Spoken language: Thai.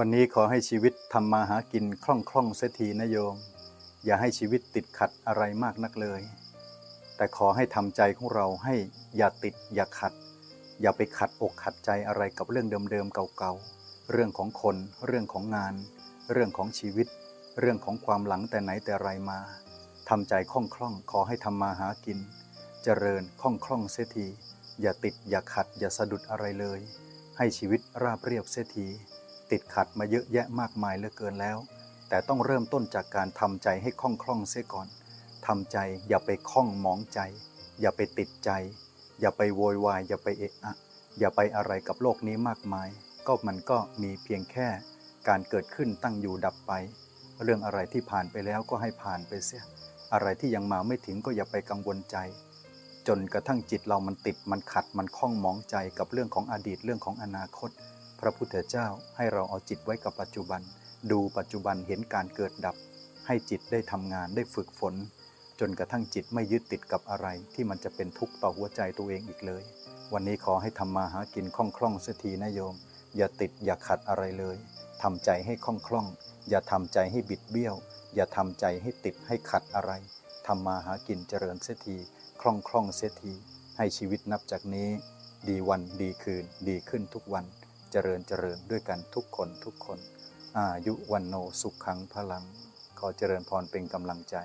วันนี้ขอให้ชีวิตทำมาหากินคล่องคล่องเสียทีนะโยม อย่าให้ชีวิตติดขัดอะไรมากนักเลย แต่ขอให้ทำใจของเราให้อย่าติดอย่าขัด อย่าไปขัดอกขัดใจอะไรกับเรื่องเดิมๆเก่าๆ เรื่องของคน เรื่องของงาน เรื่องของชีวิต เรื่องของความหลังแต่ไหนแต่ไรมาทำใจคล่องคล่องขอให้ทำมาหากิน เจริญคล่องคล่องเสียที อย่าติดอย่าขัด อย่าสะดุดอะไรเลย ให้ชีวิตราบเรียบเสียที ติดขัดมาเยอะแยะมากมายเหลือเกินแล้ว แต่ต้องเริ่มต้นจากการทำใจให้คล่องคล่องเสียก่อนทำใจอย่าไปคล้องมองใจ อย่าไปติดใจ อย่าไปโวยวายอย่าไปเอะอะ อย่าไปอะไรกับโลกนี้มากมาย ก็มันก็มีเพียงแค่การเกิดขึ้นตั้งอยู่ดับไป เรื่องอะไรที่ผ่านไปแล้วก็ให้ผ่านไปเสีย อะไรที่ยังมาไม่ถึงก็อย่าไปกังวลใจ จนกระทั่งจิตเรามันติดมันขัดมันคล้องมองใจกับเรื่องของอดีตเรื่องของอนาคต พระพุทธเจ้าให้เราเอาจิตไว้กับปัจจุบัน ดูปัจจุบันเห็นการเกิดดับ ให้จิตได้ทำงานได้ฝึกฝน จนกระทั่งจิตไม่ยึดติดกับอะไรที่มันจะเป็นทุกข์ต่อหัวใจตัวเองอีกเลย วันนี้ขอให้ทำมาหากินคล่องคล่องๆเสียทีนะโยม อย่าติดอย่าขัดอะไรเลยทำใจให้คล่องคล่องๆอย่าทำใจให้บิดเบี้ยว อย่าทำใจให้ติดให้ขัดอะไรทำมาหากินเจริญเสียทีคล่องคล่องเสียทีให้ชีวิตนับจากนี้ ดีวันดีคืน ดีขึ้นทุกวัน เจริญเจริญด้วยกันทุกคนทุกคน อายุวันโนสุขขังพลัง ขอเจริญพรเป็นกำลังใจ